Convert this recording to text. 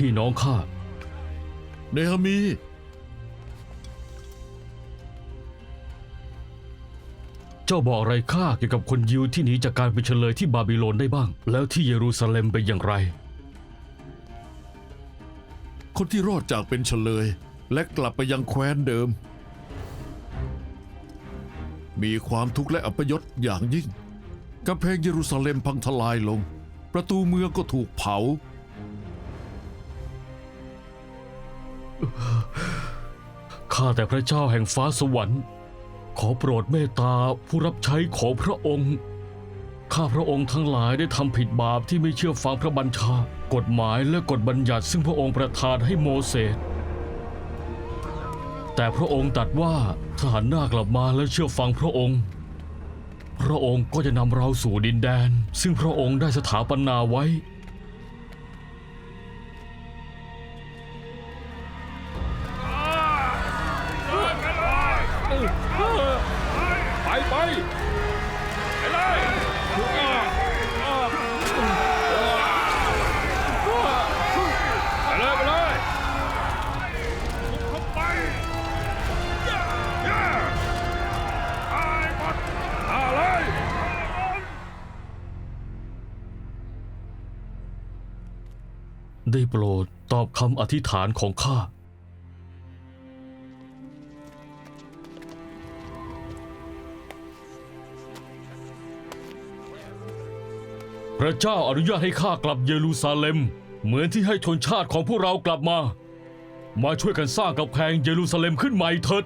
พี่น้องข้าเนฮามี เจ้าบอกอะไรข้าเกี่ยวกับคนยิวที่หนีจากการเป็นเฉลยที่บาบิโลนได้บ้าง แล้วที่เยรูซาเล็มเป็นอย่างไร คนที่รอดจากเป็นเฉลย และกลับไปยังแคว้นเดิม มีความทุกข์และอัปยศอย่างยิ่งกำแพงเยรูซาเล็มพังทลายลง ประตูเมืองก็ถูกเผา ข้าแต่พระเจ้าแห่งฟ้าสวรรค์ ขอโปรดเมตตาผู้รับใช้ของพระองค์ ข้าพระองค์ทั้งหลายได้ทำผิดบาปที่ไม่เชื่อฟังพระบัญชา กฎหมายและกฎบัญญัติซึ่งพระองค์ประทานให้โมเสส แต่พระองค์ตรัดว่าถ้าหันหน้ากลับมาและเชื่อฟังพระองค์ พระองค์ก็จะนำเราสู่ดินแดน ซึ่งพระองค์ได้สถาปนาไว้ ไปไปไปเลยไปเลยไปเลยเข้าไปตายหมดมาเลยได้โปรดตอบคำอธิษฐานของข้า พระเจ้าอนุญาตให้ข้ากลับเยรูซาเล็ม เหมือนที่ให้ชนชาติของพวกเรากลับมา มาช่วยกันสร้างกำแพงเยรูซาเล็มขึ้นใหม่เถิด